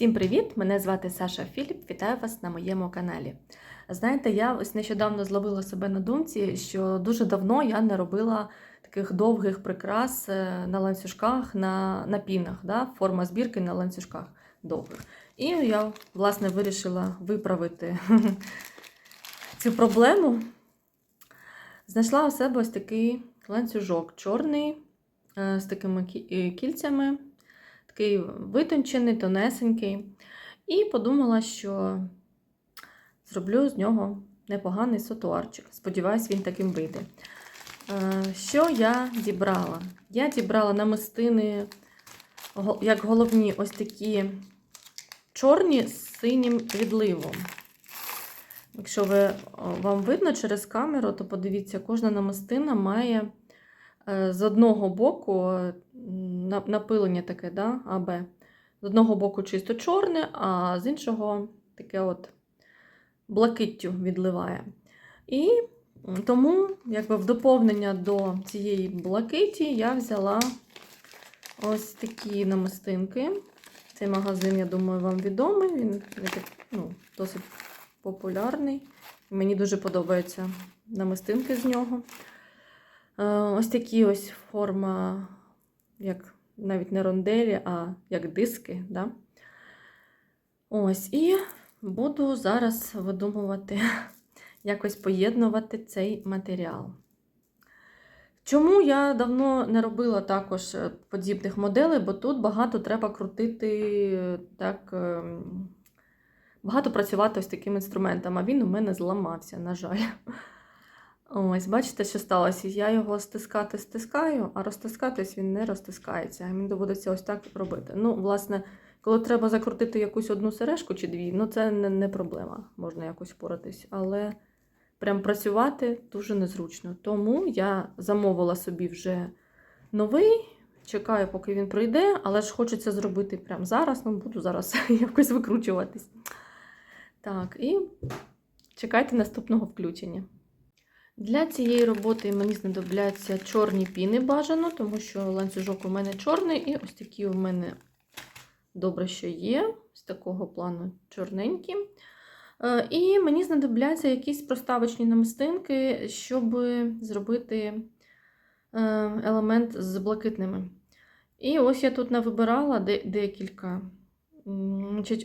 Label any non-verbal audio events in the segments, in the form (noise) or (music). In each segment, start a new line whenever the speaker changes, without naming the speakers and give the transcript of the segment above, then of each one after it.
Всім привіт! Мене звати Саша Філіп. Вітаю вас на моєму каналі. Знаєте, я ось нещодавно зловила себе на думці, що дуже давно я не робила таких довгих прикрас е, на ланцюжках, на, на пінах, да? форма збірки на ланцюжках довгих. І я, власне, вирішила виправити (laughs) цю проблему. Знайшла у себе ось такий ланцюжок чорний е, з такими е, кільцями такий витончений, тонесенький. І подумала, що зроблю з нього непоганий сотуарчик. Сподіваюсь, він таким вийде. Е, Що я дібрала? Я дібрала намистини, як головні, ось такі чорні з синім відливом. Якщо ви, вам видно через камеру, то подивіться, кожна намистина має з одного боку е, напилення таке, да, АБ. З одного боку чисто чорне, а з іншого таке от блакиттю відливає. І тому, якби в доповнення до цієї блакиті, я взяла ось такі намистинки. Цей магазин, я думаю, вам відомий. Він ну, досить популярний. Мені дуже подобаються намистинки з нього. Е, Ось такі ось форма, як навіть не ронделі, а як диски. Да? Ось, і буду зараз видумувати, (laughs) якось поєднувати цей матеріал. Чому я давно не робила також е, подібних моделей, бо тут багато треба крутити, так, ем, багато працювати ось таким інструментом, а він у мене зламався, на жаль. (laughs) Ось, бачите, що сталося? Я його стискати стискаю, а розтискатись він не розтискається. Мені доводиться ось так робити. Ну, власне, коли треба закрутити якусь одну сережку чи дві, ну це не, не проблема, можна якось впоратись. Але прям працювати дуже незручно. Тому я замовила собі вже новий, чекаю, поки він прийде, але ж хочеться зробити прямо зараз, ну буду зараз (laughs) якось викручуватись. Так, і чекайте наступного включення. Для цієї роботи мені знадобляться чорні піни бажано, тому що ланцюжок у мене чорний, і ось такі у мене добре, що є, з такого плану чорненькі. Е, І мені знадобляться якісь проставочні намистинки, щоб зробити е, елемент з блакитними. І ось я тут навибирала декілька.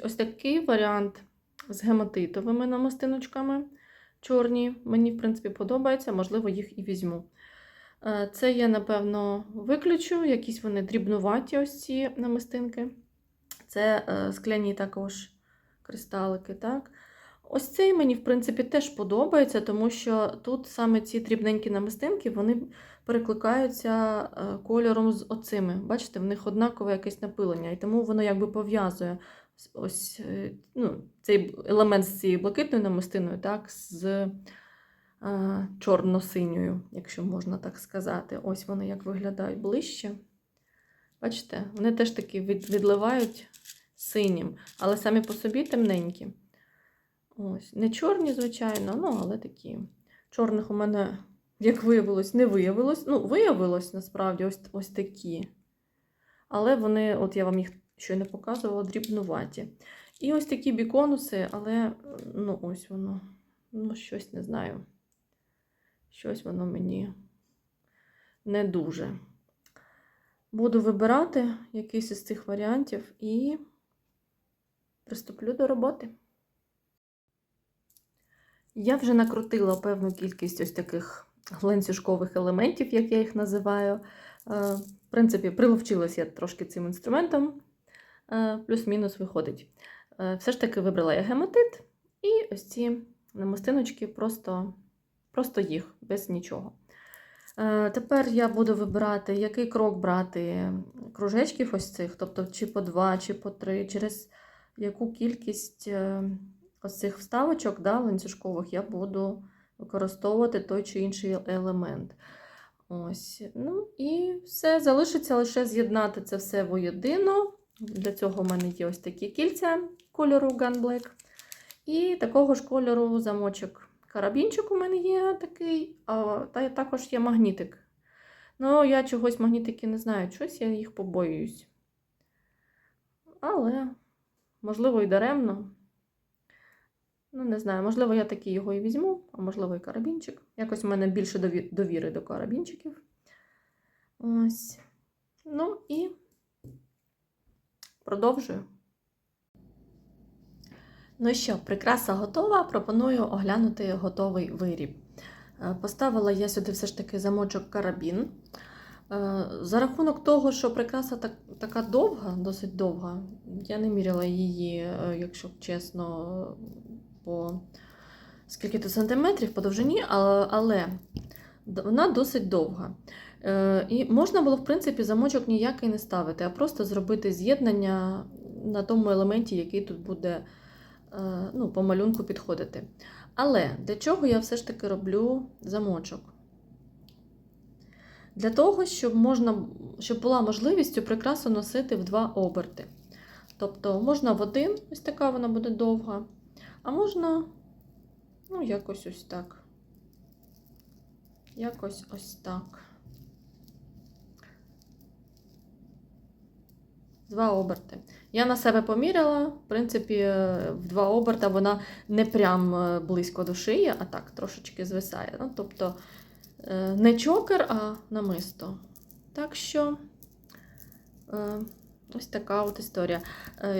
Ось такий варіант з гематитовими намистиночками чорні. Мені, в принципі, подобається, можливо, їх і візьму. Е, Це я, напевно, виключу. Якісь вони дрібнуваті, ось ці намистинки. Це е, скляні також кристалики. так. Ось цей мені, в принципі, теж подобається, тому що тут саме ці дрібненькі намистинки вони перекликаються е, кольором з оцими. Бачите, в них однакове якесь напилення, і тому воно якби пов'язує ось- е, ну, цей елемент з цією блакитною намистиною, так, з е, чорно-синьою, якщо можна так сказати. Ось вони як виглядають ближче. Бачите, вони теж таки від, відливають синім, але самі по собі темненькі. Ось, не чорні, звичайно, ну, але такі. Чорних у мене, як виявилось, не виявилось. Ну, виявилось насправді ось, ось такі. Але вони, от я вам їх щойно показувала, дрібнуваті. І ось такі біконуси, але ну, ось воно. Ну, щось не знаю. Щось воно мені не дуже. Буду вибирати якийсь із цих варіантів і приступлю до роботи. Я вже накрутила певну кількість ось таких ланцюжкових елементів, як я їх називаю. Е, В принципі, приловчилась я трошки цим інструментом, плюс-мінус виходить. Е, Все ж таки вибрала я гематит і ось ці намистиночки, просто, просто їх, без нічого. Е, Тепер я буду вибирати, який крок брати кружечків ось цих, тобто чи по два, чи по три, через яку кількість е, ось цих вставочок да, ланцюжкових я буду використовувати той чи інший елемент. Ось. Ну і все, залишиться лише з'єднати це все воєдино. Для цього в мене є ось такі кільця кольору Gun Black. І такого ж кольору замочок. Карабінчик у мене є такий, а та також є магнітик. Ну, я чогось магнітики не знаю, щось я їх побоююсь. Але можливо, і даремно. Ну, не знаю, можливо, я такий його і візьму, а можливо, і карабінчик. Якось в мене більше довіри до карабінчиків. Ось. Ну і продовжую. Ну що, прикраса готова. Пропоную оглянути готовий виріб. Е, Поставила я сюди все ж таки замочок карабін. Е, За рахунок того, що прикраса так, така довга, досить довга, я не міряла її, е, якщо чесно, по скільки то сантиметрів по довжині, але, але вона досить довга. Е, І можна було, в принципі, замочок ніякий не ставити, а просто зробити з'єднання на тому елементі, який тут буде е, ну, по малюнку підходити. Але для чого я все ж таки роблю замочок? Для того, щоб, можна, щоб була можливість прикрасу носити в два оберти. Тобто можна в один, ось така вона буде довга, а можна, ну, якось ось так. Якось ось так. Два оберти. Я на себе поміряла, в принципі, е, в два оберта вона не прям е, близько до шиї, а так трошечки звисає. Ну, тобто е, не чокер, а намисто. Так що ось така от історія.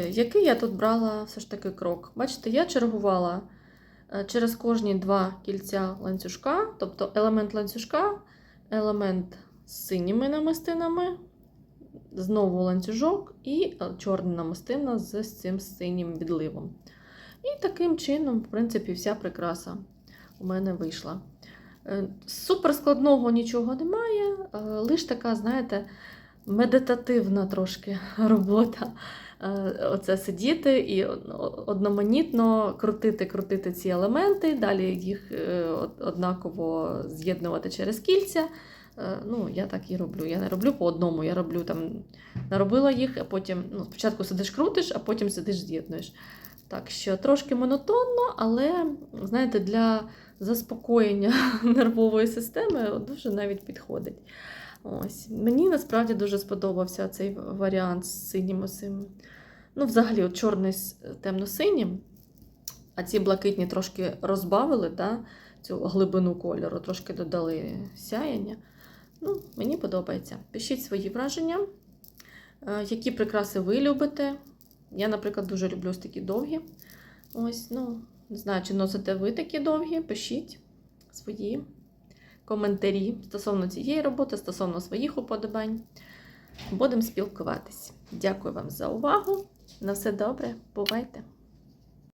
Який я тут брала все ж таки крок? Бачите, я чергувала через кожні два кільця ланцюжка, тобто елемент ланцюжка, елемент з синіми намистинами, знову ланцюжок і е, чорна намистина з цим синім відливом. І таким чином, в принципі, вся прикраса у мене вийшла. Е, Супер складного нічого немає, е, лише така, знаєте, медитативна трошки (laughs) робота. Оце сидіти і одноманітно крутити, крутити ці елементи, далі їх однаково з'єднувати через кільця. Е, Ну, я так і роблю. Я не роблю по одному, я роблю там, наробила їх, а потім ну, спочатку сидиш крутиш, а потім сидиш з'єднуєш. Так що трошки монотонно, але знаєте, для заспокоєння (laughs) нервової системи дуже навіть підходить. Ось. Мені насправді дуже сподобався цей варіант з синім осим. Ну, взагалі, от чорний з темно-синім, а ці блакитні трошки розбавили да, цю глибину кольору, трошки додали сяяння. Ну, мені подобається. Пишіть свої враження, е, які прикраси ви любите. Я, наприклад, дуже люблю такі довгі. Ось, ну, не знаю, чи носите ви такі довгі, пишіть свої коментарі стосовно цієї роботи, стосовно своїх уподобань. Будемо спілкуватись. Дякую вам за увагу. На все добре, бувайте!